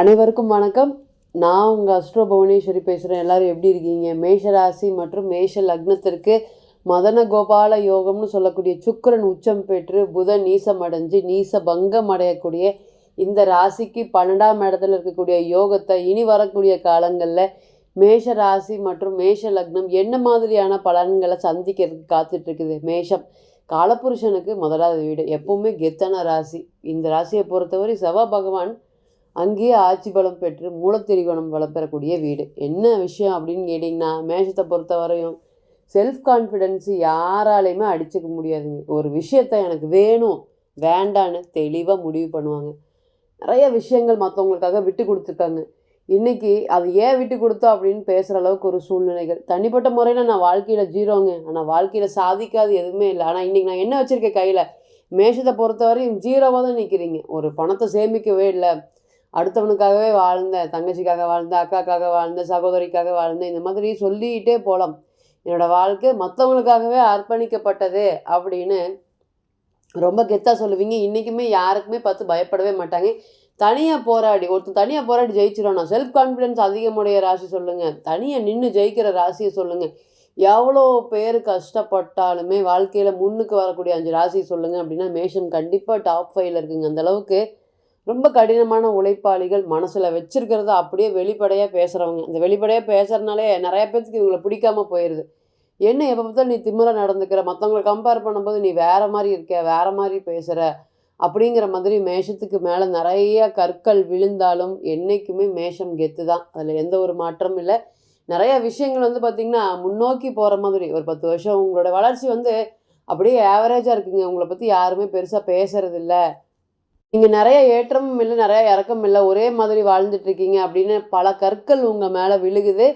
அனைவருக்கும் வணக்கம். நான் உங்கள் அஸ்ட்ரோ புவனேஸ்வரி பேசுகிறேன் எல்லாரும் எப்படி இருக்கீங்க? மேஷ ராசி மற்றும் மேஷ லக்னத்திற்கு மதன கோபால யோகம்னு சொல்லக்கூடிய சுக்கரன் உச்சம் பெற்று புதன் நீசம் அடைஞ்சு நீச பங்கம் அடையக்கூடிய இந்த ராசிக்கு பன்னெண்டாம் இடத்துல இருக்கக்கூடிய யோகத்தை இனி வரக்கூடிய காலங்களில் மேஷ ராசி மற்றும் மேஷ லக்னம் என்ன மாதிரியான பலன்களை சந்திக்கிறதுக்கு காத்துட்ருக்குது? மேஷம் காலபுருஷனுக்கு முதலாவது வீடு. எப்பவுமே கெத்தன ராசி. இந்த ராசியை பொறுத்தவரை செவ்வாய் பகவான் அங்கேயே ஆட்சி பலம் பெற்று மூலத்திரிகோணம் பலம் பெறக்கூடிய வீடு. என்ன விஷயம் அப்படின்னு கேட்டிங்கன்னா மேஷத்தை பொறுத்த வரையும் செல்ஃப் கான்ஃபிடென்ஸு யாராலையுமே அடிச்சுக்க முடியாதுங்க. ஒரு விஷயத்த எனக்கு வேணும் வேண்டான்னு தெளிவாக முடிவு பண்ணுவாங்க. நிறைய விஷயங்கள் மற்றவங்களுக்காக விட்டு கொடுத்துருக்காங்க. இன்றைக்கி அது ஏன் விட்டு கொடுத்தோம் அப்படின்னு பேசுகிற அளவுக்கு ஒரு சூழ்நிலைகள். தனிப்பட்ட முறையில் நான் வாழ்க்கையில் ஜீரோங்க. ஆனால் வாழ்க்கையில் சாதிக்காது எதுவுமே இல்லை. ஆனால் இன்றைக்கி நான் என்ன வச்சுருக்கேன் கையில்? மேஷத்தை பொறுத்தவரையும் ஜீரோவாக தான் நிற்கிறீங்க ஒரு பணத்தை சேமிக்கவே இல்லை. அடுத்தவனுக்காகவே வாழ்ந்தேன் தங்கச்சிக்காக வாழ்ந்தேன் அக்காக்காக வாழ்ந்தேன் சகோதரிக்காக வாழ்ந்தேன் இந்த மாதிரி சொல்லிக்கிட்டே போகலாம் என்னோடய வாழ்க்கை மற்றவங்களுக்காகவே அர்ப்பணிக்கப்பட்டது அப்படின்னு ரொம்ப கெத்தாக சொல்லுவீங்க. இன்றைக்குமே யாருக்குமே பார்த்து பயப்படவே மாட்டாங்க. தனியாக போராடி ஒருத்தர் தனியாக போராடி ஜெயிச்சிடணும் நான் செல்ஃப் கான்ஃபிடென்ஸ் அதிகமுடைய ராசி சொல்லுங்கள் தனியாக நின்று ஜெயிக்கிற ராசியை சொல்லுங்கள் எவ்வளோ பேர் கஷ்டப்பட்டாலுமே வாழ்க்கையில் முன்னுக்கு வரக்கூடிய அஞ்சு ராசி சொல்லுங்கள் அப்படின்னா மேஷம் கண்டிப்பாக டாப் ஃபைவ்ல இருக்குங்க. அந்த அளவுக்கு ரொம்ப கடினமான உழைப்பாளிகள் மனசில் வச்சிருக்கிறத அப்படியே வெளிப்படையாக பேசுகிறவங்க இந்த வெளிப்படையாக பேசுகிறனாலே நிறைய பேர்த்துக்கு இவங்களை பிடிக்காம போயிடுது என்ன எப்போ பார்த்தாலும் நீ திமிராக நடந்துக்கிற மற்றவங்களை கம்பேர் பண்ணும்போது நீ வேறு மாதிரி இருக்க வேறு மாதிரி பேசுகிற அப்படிங்கிற மாதிரி மேஷத்துக்கு மேலே நிறைய கற்கள் விழுந்தாலும் என்றைக்குமே மேஷம் கெத்து தான் அதில் எந்த ஒரு மாற்றமும் இல்லை. நிறைய விஷயங்கள் வந்து பார்த்திங்கன்னா முன்னோக்கி போகிற மாதிரி. ஒரு பத்து வருஷம் உங்களோட வளர்ச்சி வந்து அப்படியே ஆவரேஜாக இருக்குங்க. உங்களை பற்றி யாருமே பெருசாக பேசுறதில்ல நீங்கள் நிறைய ஏற்றமும் இல்லை நிறைய இறக்கமும் இல்லை ஒரே மாதிரி வாழ்ந்துட்டு இருக்கீங்க அப்படின்னு பல கற்கள் உங்கள் மேலே விழுகுது.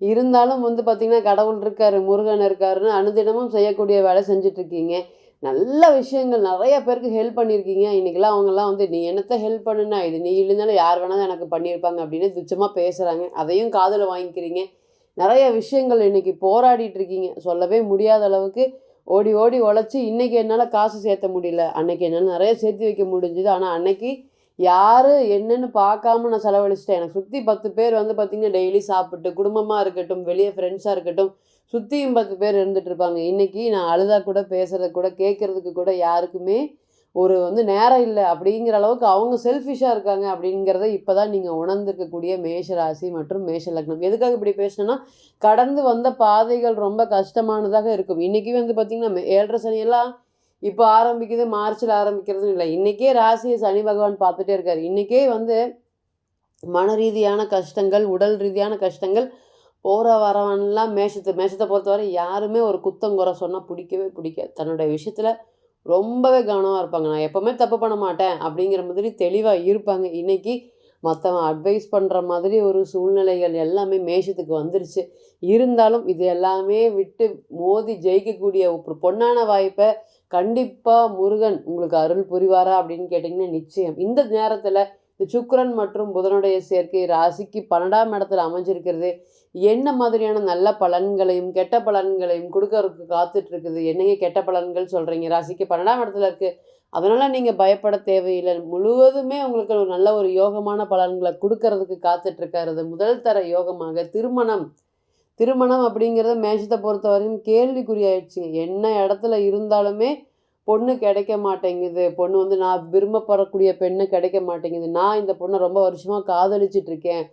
இருந்தாலும் வந்து பார்த்திங்கன்னா கடவுள் இருக்கார் முருகன் இருக்காருன்னு அனுதினமும் செய்யக்கூடிய வேலை செஞ்சிட்ருக்கீங்க நல்ல விஷயங்கள் நிறைய பேருக்கு ஹெல்ப் பண்ணியிருக்கீங்க. இன்றைக்கெல்லாம் அவங்கெல்லாம் வந்து நீ என்னத்தை ஹெல்ப் பண்ணுனா? இது நீ இல்லைனாலும் யார் வேணாலும் எனக்கு பண்ணியிருப்பாங்க அப்படின்னு துச்சமாக பேசுகிறாங்க அதையும் காதில் வாங்கிக்கிறீங்க. நிறைய விஷயங்கள் இன்றைக்கி போராடிட்டு இருக்கீங்க. சொல்லவே முடியாத அளவுக்கு ஓடி ஓடி உழைச்சி இன்றைக்கி என்னால் காசு சேர்த்த முடியல. அன்னைக்கு என்னால் நிறைய சேர்த்து வைக்க முடிஞ்சுது. ஆனால் அன்னைக்கு யார் என்னன்னு பார்க்காம நான் செலவழிச்சிட்டேன். எனக்கு சுற்றி பத்து பேர் வந்து பார்த்திங்கன்னா டெய்லி சாப்பிட்டு குடும்பமாக இருக்கட்டும் வெளியே ஃப்ரெண்ட்ஸாக இருக்கட்டும் சுற்றியும் பத்து பேர் இருந்துகிட்ருப்பாங்க இன்றைக்கி நான் அழுதா கூட பேசுகிறது கூட கேட்குறதுக்கு கூட யாருக்குமே ஒரு வந்து நேரம் இல்லை அப்படிங்கிற அளவுக்கு அவங்க செல்ஃபிஷாக இருக்காங்க அப்படிங்கிறத இப்போ தான் நீங்கள் உணர்ந்துருக்கக்கூடிய மேஷ ராசி மற்றும் மேஷ லக்னம் எதுக்காக இப்படி பேசினேன்னா கடந்து வந்த பாதைகள் ரொம்ப கஷ்டமானதாக இருக்கும். இன்றைக்கி வந்து பார்த்திங்கன்னா ஏழரை சனியெல்லாம் இப்போ ஆரம்பிக்குது மார்ச்சில் ஆரம்பிக்கிறதுன்னு இல்லை. இன்றைக்கே ராசியை சனி பகவான் பார்த்துட்டே இருக்கார். இன்றைக்கே வந்து மன ரீதியான கஷ்டங்கள் உடல் ரீதியான கஷ்டங்கள் போகிற வரவன்லாம் மேஷத்தை மேஷத்தை பொறுத்தவரை யாருமே ஒரு குத்தம் குறை சொன்னால் பிடிக்கவே பிடிக்காது. தன்னுடைய விஷயத்தில் ரொம்பவே கவனமாக இருப்பாங்க. நான் எப்போவுமே தப்பு பண்ண மாட்டேன் அப்படிங்கிற மாதிரி தெளிவாக இருப்பாங்க. இன்றைக்கி மற்றவன் அட்வைஸ் பண்ணுற மாதிரி ஒரு சூழ்நிலைகள் எல்லாமே மேஷத்துக்கு வந்துருச்சு. இருந்தாலும் இது எல்லாமே விட்டு மோதி ஜெயிக்கக்கூடிய ஒரு பொன்னான வாய்ப்பை கண்டிப்பாக முருகன் உங்களுக்கு அருள் புரிவாரா அப்படின்னு கேட்டிங்கன்னா நிச்சயம். இந்த நேரத்தில் இந்த சுக்கரன் மற்றும் புதனுடைய சேர்க்கை ராசிக்கு பன்னெண்டாம் இடத்துல அமைஞ்சிருக்கிறது. என்ன மாதிரியான நல்ல பலன்களையும் கெட்ட பலன்களையும் கொடுக்கறதுக்கு காத்துட்டு இருக்குது என்னங்க கெட்ட பலன்கள் சொல்கிறீங்க ராசிக்கு பன்னெண்டாம் இடத்துல இருக்குது அதனால் நீங்கள் பயப்பட தேவையில்லை. முழுவதுமே உங்களுக்கு ஒரு நல்ல ஒரு யோகமான பலன்களை கொடுக்கறதுக்கு காத்துட்ருக்காரு. முதல் தர யோகமாக. திருமணம். திருமணம் அப்படிங்கிறத மேஷத்தை பொறுத்த வரைக்கும் கேள்விக்குறியாயிடுச்சுங்க என்ன இடத்துல இருந்தாலுமே பொண்ணு கிடைக்க மாட்டேங்குது. பொண்ணு வந்து நான் விரும்பப்படக்கூடிய பெண்ணு கிடைக்க மாட்டேங்குது. நான் இந்த பொண்ணை ரொம்ப வருஷமாக காதலிச்சிட்ருக்கேன்.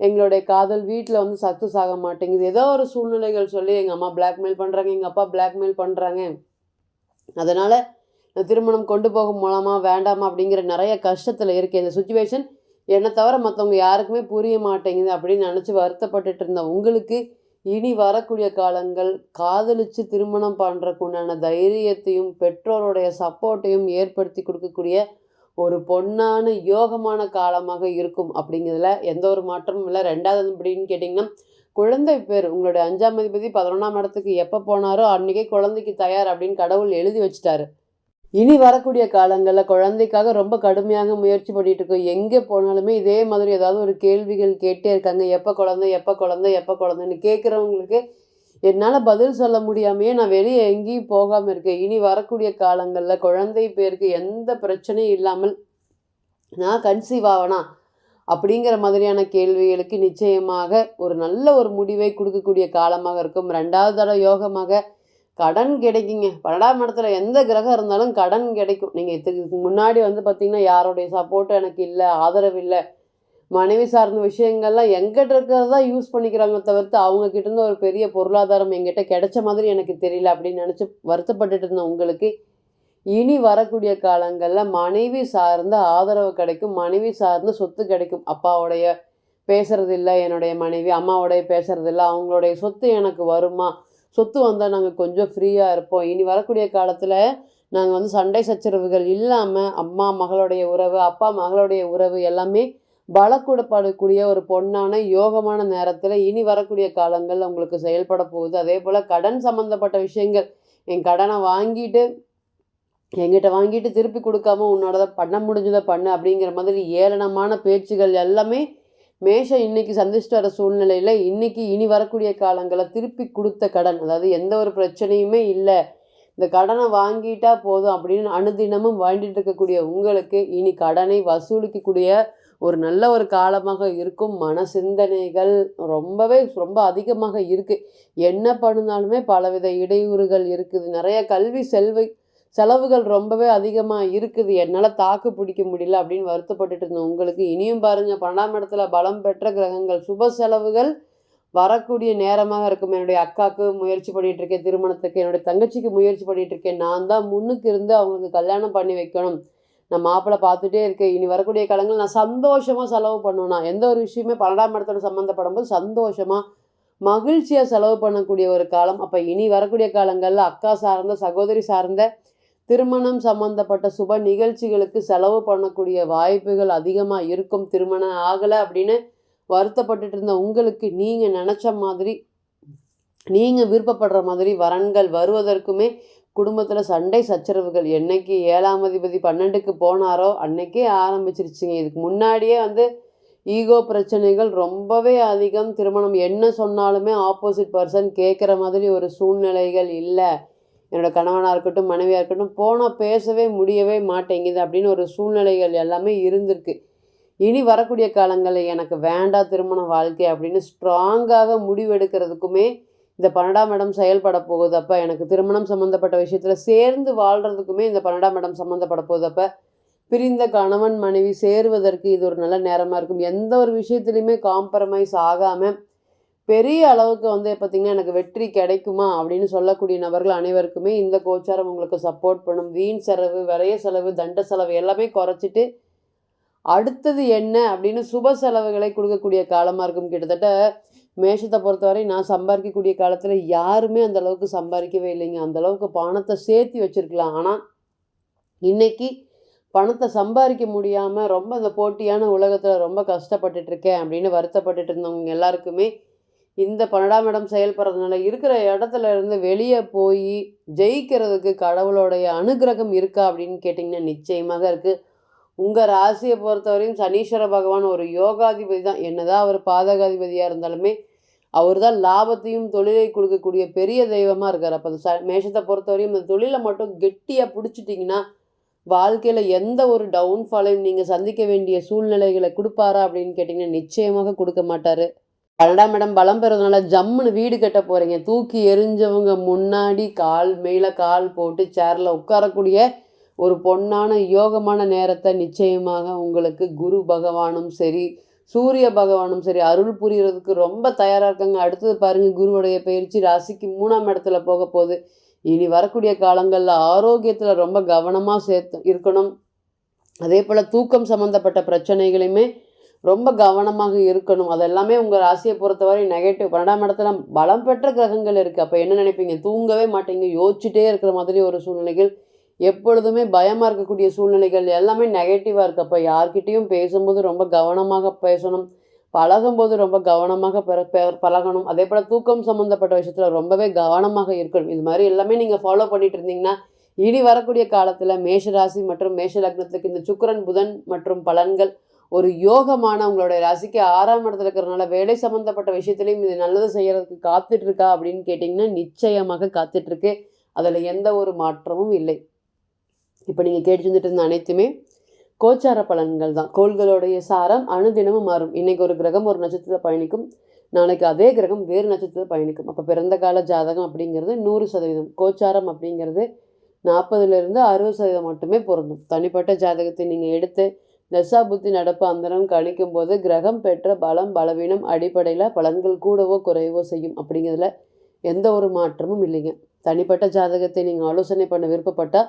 எங்களுடைய காதல் வீட்டில் வந்து சக்ஸஸ் ஆக மாட்டேங்குது. ஏதோ ஒரு சூழ்நிலைகள் சொல்லி எங்கள் அம்மா பிளாக்மெயில் பண்ணுறாங்க எங்கள் அப்பா பிளாக்மெயில் பண்ணுறாங்க அதனால் திருமணம் கொண்டு போக மூலமாக வேண்டாமா அப்படிங்கிற நிறைய கஷ்டத்தில் இருக்குது இந்த சுச்சுவேஷன் என்னை தவிர மற்றவங்க யாருக்குமே புரிய மாட்டேங்குது அப்படின்னு நினச்சி வருத்தப்பட்டுட்டு இருந்த உங்களுக்கு இனி வரக்கூடிய காலங்கள் காதலிச்சு திருமணம் பண்ணுறக்குண்டான தைரியத்தையும் பெற்றோருடைய சப்போர்ட்டையும் ஏற்படுத்தி கொடுக்கக்கூடிய ஒரு பொன்னான யோகமான காலமாக இருக்கும் அப்படிங்கிறதுல எந்த ஒரு மாற்றமும் இல்லை. ரெண்டாவது அப்படின்னு கேட்டிங்கன்னா குழந்தை பேர் உங்களுடைய அஞ்சாம் அதிபதி பதினொன்றாம் இடத்துக்கு எப்போ போனாரோ அன்றைக்கே குழந்தைக்கு தயார் அப்படின்னு கடவுள் எழுதி வச்சிட்டாரு. இனி வரக்கூடிய காலங்களில் குழந்தைக்காக ரொம்ப கடுமையாக முயற்சி பண்ணிட்டு இருக்கோம். எங்கே போனாலுமே இதே மாதிரி ஏதாவது ஒரு கேள்விகள் கேட்டே இருக்காங்க. எப்போ குழந்தை எப்போ குழந்தை எப்போ குழந்தைன்னு கேட்குறவங்களுக்கு என்னால் பதில் சொல்ல முடியாமையே நான் வெளியே எங்கேயும் போகாமல் இருக்கேன். இனி வரக்கூடிய காலங்களில் குழந்தை பேருக்கு எந்த பிரச்சனையும் இல்லாமல் நான் கன்சீவ் ஆவனா? அப்படிங்கிற மாதிரியான கேள்விகளுக்கு நிச்சயமாக ஒரு நல்ல ஒரு முடிவை கொடுக்கக்கூடிய காலமாக இருக்கும். ரெண்டாவது தடவை யோகமாக கடன் கிடைக்குங்க. பன்னெண்டாம் இடத்துல எந்த கிரகம் இருந்தாலும் கடன் கிடைக்கும். நீங்கள் இதுக்கு முன்னாடி வந்து பார்த்திங்கன்னா யாருடைய சப்போர்ட்டும் எனக்கு இல்லை ஆதரவு இல்லை. மனைவி சார்ந்த விஷயங்கள்லாம் எங்கிட்ட இருக்கிறது தான் யூஸ் பண்ணிக்கிறாங்க தவிர்த்து அவங்க இருந்து ஒரு பெரிய பொருளாதாரம் எங்கிட்ட கிடைச்ச மாதிரி எனக்கு தெரியல அப்படின்னு நினச்சி வருத்தப்பட்டுட்டு இருந்த உங்களுக்கு இனி வரக்கூடிய காலங்களில் மனைவி சார்ந்த ஆதரவு கிடைக்கும் மனைவி சார்ந்த சொத்து கிடைக்கும். அப்பாவுடைய பேசுறது இல்லை என்னுடைய மனைவி அம்மாவுடைய பேசுறது இல்லை அவங்களுடைய சொத்து எனக்கு வருமா? சொத்து வந்தால் நாங்கள் கொஞ்சம் ஃப்ரீயாக இருப்போம். இனி வரக்கூடிய காலத்தில் நாங்கள் வந்து சண்டை சச்சரவுகள் இல்லாமல் அம்மா மகளுடைய உறவு அப்பா மகளுடைய உறவு எல்லாமே பலக்கூடப்படக்கூடிய ஒரு பொண்ணான யோகமான நேரத்தில் இனி வரக்கூடிய காலங்கள் உங்களுக்கு செயல்பட போகுது. அதே போல் கடன் சம்மந்தப்பட்ட விஷயங்கள் என் கடனை வாங்கிட்டு எங்கிட்ட வாங்கிட்டு திருப்பி கொடுக்காம உன்னோட பண்ண முடிஞ்சதை பண்ணு அப்படிங்கிற மாதிரி ஏளனமான பேச்சுகள் எல்லாமே மேஷம் இன்னைக்கு சந்திச்சுட்டு வர சூழ்நிலையில் இன்னைக்கு இனி வரக்கூடிய காலங்களை திருப்பி கொடுத்த கடன். அதாவது எந்த ஒரு பிரச்சனையுமே இல்லை. இந்த கடனை வாங்கிட்டா போதும் அப்படின்னு அனுதினமும் வாங்கிட்டு இருக்கக்கூடிய உங்களுக்கு இனி கடனை வசூலிக்கக்கூடிய ஒரு நல்ல ஒரு காலமாக இருக்கும் மன சிந்தனைகள் ரொம்பவே ரொம்ப அதிகமாக இருக்குது என்ன பண்ணினாலுமே பலவித இடையூறுகள் இருக்குது. நிறைய கல்வி செல்வை செலவுகள் ரொம்பவே அதிகமாக இருக்குது. என்னால் தாக்கு பிடிக்க முடியல அப்படின்னு வருத்தப்பட்டுட்டு இருந்தோம் உங்களுக்கு இனியும் பாருங்கள் பன்னெண்டாம் இடத்துல பலம் பெற்ற கிரகங்கள் சுப செலவுகள் வரக்கூடிய நேரமாக இருக்கும். என்னுடைய அக்காவுக்கு முயற்சி பண்ணிகிட்டு இருக்கேன் திருமணத்துக்கு. என்னுடைய தங்கச்சிக்கு முயற்சி பண்ணிகிட்டு இருக்கேன். நான் தான் முன்னுக்கு இருந்து அவங்களுக்கு கல்யாணம் பண்ணி வைக்கணும். நான் மாப்பிள்ளை பார்த்துட்டே இருக்கேன். இனி வரக்கூடிய காலங்கள் நான் சந்தோஷமாக செலவு பண்ணணும் எந்த ஒரு விஷயமே பன்னெண்டாம் இடத்தோட சம்மந்தப்படும் போது சந்தோஷமாக மகிழ்ச்சியாக செலவு பண்ணக்கூடிய ஒரு காலம். அப்போ இனி வரக்கூடிய காலங்களில் அக்கா சார்ந்த சகோதரி சார்ந்த திருமணம் சம்பந்தப்பட்ட சுப நிகழ்ச்சிகளுக்கு செலவு பண்ணக்கூடிய வாய்ப்புகள் அதிகமாக இருக்கும். திருமணம் ஆகலை அப்படின்னு வருத்தப்பட்டுட்டு இருந்த உங்களுக்கு நீங்கள் நினச்ச மாதிரி நீங்கள் விருப்பப்படுற மாதிரி வரன்கள் வருவதற்குமே குடும்பத்தில் சண்டை சச்சரவுகள் என்னைக்கு ஏழாம் அதிபதி பன்னெண்டுக்கு போனாரோ அன்னைக்கே ஆரம்பிச்சிருச்சுங்க. இதுக்கு முன்னாடியே வந்து ஈகோ பிரச்சனைகள் ரொம்பவே அதிகம். திருமணம் என்ன சொன்னாலுமே ஆப்போசிட் பர்சன் கேட்குற மாதிரி ஒரு சூழ்நிலைகள் இல்லை. என்னோட கணவனாக இருக்கட்டும் மனைவியாக இருக்கட்டும் போனால் பேசவே முடியவே மாட்டேங்குது அப்படின்னு ஒரு சூழ்நிலைகள் எல்லாமே இருந்திருக்கு. இனி வரக்கூடிய காலங்களில் எனக்கு வேண்டாம் திருமண வாழ்க்கை அப்படின்னு ஸ்ட்ராங்காக முடிவெடுக்கிறதுக்குமே இந்த பன்னெண்டாம் இடம் செயல்பட போகுது அப்போ எனக்கு திருமணம் சம்மந்தப்பட்ட விஷயத்தில் சேர்ந்து வாழ்கிறதுக்குமே இந்த பன்னெண்டாம் இடம் சம்மந்தப்பட போகுது அப்போ பிரிந்த கணவன் மனைவி சேருவதற்கு இது ஒரு நல்ல நேரமாக இருக்கும். எந்த ஒரு விஷயத்துலையுமே காம்ப்ரமைஸ் ஆகாமல் பெரிய அளவுக்கு வந்து பார்த்திங்கன்னா எனக்கு வெற்றி கிடைக்குமா அப்படின்னு சொல்லக்கூடிய நபர்கள் அனைவருக்குமே இந்த கோச்சாரம் உங்களுக்கு சப்போர்ட் பண்ணும். வீண் செலவு விரைய செலவு தண்ட செலவு எல்லாமே குறைச்சிட்டு அடுத்தது என்ன அப்படின்னு சுப செலவுகளை கொடுக்கக்கூடிய காலமாக இருக்கும். கிட்டத்தட்ட மேஷத்தை பொறுத்தவரை நான் சம்பாதிக்கக்கூடிய காலத்தில் யாருமே அந்த அளவுக்கு சம்பாதிக்கவே இல்லைங்க. அந்த அளவுக்கு பணத்தை சேர்த்து வச்சுருக்கலாம். ஆனால் இன்னைக்கு பணத்தை சம்பாதிக்க முடியாமல் ரொம்ப அந்த போட்டியான உலகத்தில் ரொம்ப கஷ்டப்பட்டுட்ருக்கேன் அப்படின்னு வருத்தப்பட்டுட்டு இருந்தவங்க எல்லாருக்குமே இந்த பன்னெண்டாம் இடம் செயல்படுறதுனால இருக்கிற இடத்துல இருந்து வெளியே போய் ஜெயிக்கிறதுக்கு கடவுளுடைய அனுகிரகம் இருக்கா அப்படின்னு கேட்டிங்கன்னா நிச்சயமாக இருக்குது உங்கள் ராசியை பொறுத்தவரையும் சனீஸ்வர பகவான் ஒரு யோகாதிபதி தான். என்னதான் அவர் பாதகாதிபதியாக இருந்தாலுமே அவர் தான் லாபத்தையும் தொழிலை கொடுக்கக்கூடிய பெரிய தெய்வமாக இருக்கார். அப்போ ச மேஷத்தை பொறுத்தவரையும் அந்த தொழிலை மட்டும் கெட்டியாக பிடிச்சிட்டிங்கன்னா வாழ்க்கையில் எந்த ஒரு டவுன்ஃபாலையும் நீங்கள் சந்திக்க வேண்டிய சூழ்நிலைகளை கொடுப்பாரா அப்படின்னு கேட்டிங்கன்னா நிச்சயமாக கொடுக்க மாட்டார். பன்னெண்டாம் இடம் பலம் பெறதுனால ஜம்முன்னு வீடு கட்ட போகிறீங்க தூக்கி எரிஞ்சவங்க முன்னாடி கால் மேலே கால் போட்டு சேரில் உட்காரக்கூடிய ஒரு பொன்னான யோகமான நேரத்தை நிச்சயமாக உங்களுக்கு குரு பகவானும் சரி சூரிய பகவானும் சரி அருள் புரியறதுக்கு ரொம்ப தயாராக இருக்காங்க. அடுத்தது பாருங்கள் குருவுடைய பயிற்சி ராசிக்கு மூணாம் இடத்துல போக போகுது. இனி வரக்கூடிய காலங்களில் ஆரோக்கியத்தில் ரொம்ப கவனமாக சேர்த்து இருக்கணும். அதே போல் தூக்கம் சம்மந்தப்பட்ட பிரச்சனைகளையுமே ரொம்ப கவனமாக இருக்கணும். அதெல்லாமே உங்கள் ராசியை பொறுத்தவரை நெகட்டிவ் பன்னெண்டாம் இடத்துல பலம் பெற்ற கிரகங்கள் இருக்குது அப்போ என்ன நினைப்பீங்க? தூங்கவே மாட்டீங்க. யோசிச்சுட்டே இருக்கிற மாதிரி ஒரு சூழ்நிலைகள் எப்பொழுதுமே பயமாக இருக்கக்கூடிய சூழ்நிலைகள் எல்லாமே நெகட்டிவாக இருக்குது அப்போ யார்கிட்டேயும் பேசும்போது ரொம்ப கவனமாக பேசணும். பழகும்போது ரொம்ப கவனமாக பழகணும். அதே போல் தூக்கம் சம்மந்தப்பட்ட விஷயத்தில் ரொம்பவே கவனமாக இருக்கணும். இது மாதிரி எல்லாமே நீங்கள் ஃபாலோ பண்ணிட்டு இருந்தீங்கன்னா இனி வரக்கூடிய காலத்தில் மேஷராசி மற்றும் மேஷ லக்னத்துக்கு இந்த சுக்கரன் புதன் மற்றும் பலன்கள் ஒரு யோகமான உங்களுடைய ராசிக்கு ஆறாம் இடத்துல இருக்கிறனால வேலை சம்மந்தப்பட்ட விஷயத்துலையும் இது நல்லது செய்கிறதுக்கு காத்துட்ருக்கா அப்படின்னு கேட்டிங்கன்னா நிச்சயமாக காத்துட்ருக்கு அதில் எந்த ஒரு மாற்றமும் இல்லை. இப்போ நீங்கள் கேட்டு செஞ்சுட்டு இருந்த அனைத்துமே கோச்சார பலன்கள் தான். கோள்களுடைய சாரம் அணுதினமும் மாறும். இன்றைக்கி ஒரு கிரகம் ஒரு நட்சத்திரத்தில் பயணிக்கும். நாளைக்கு அதே கிரகம் வேறு நட்சத்திரத்தில் பயணிக்கும். அப்போ பிறந்த கால ஜாதகம் அப்படிங்கிறது நூறு சதவீதம். கோச்சாரம் அப்படிங்கிறது நாற்பதுலேருந்து அறுபது சதவீதம் மட்டுமே பொருந்தும். தனிப்பட்ட ஜாதகத்தை நீங்கள் எடுத்து தசா புத்தி நடப்பு அந்தரம் கணிக்கும் போது கிரகம் பெற்ற பலம் பலவீனம் அடிப்படையில் பலன்கள் கூடவோ குறைவோ செய்யும் அப்படிங்கிறதுல எந்த ஒரு மாற்றமும் இல்லைங்க. தனிப்பட்ட ஜாதகத்தை நீங்கள் ஆலோசனை பண்ண விருப்பப்பட்டால்